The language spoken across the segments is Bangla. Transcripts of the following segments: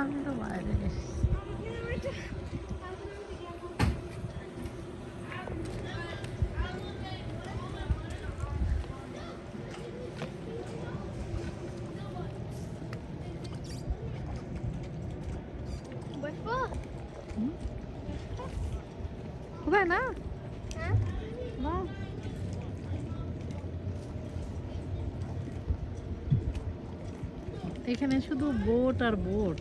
I don't know why. What for? Where now? এখানে শুধু বোট আর বোট।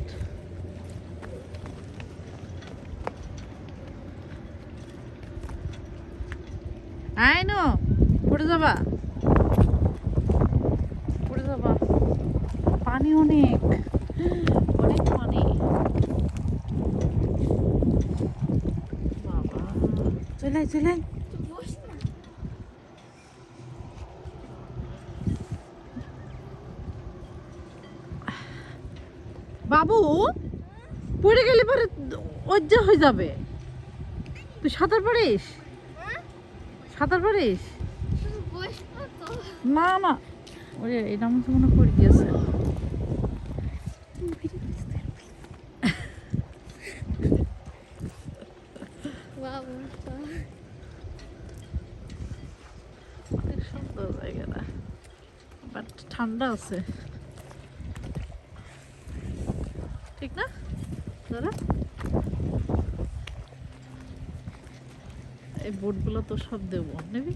আয় নো পড়ে যাবা। পড়ে যাবা। পানি অনেক। অনেক পানি। বাবা। চলে আয়, চলে আয়। তুই বস না বাবু, পড়ে গেলে পরে অজ্জা হয়ে যাবে। তুই সাঁতার পারিস? সাঁতার পারিস? না না। ওরে, এটা আমার মনে জায়গাটা। বাট ঠান্ডা আছে। ঠিক না? দাদা? এই বোটগুলো তো সব দেবো নেবি?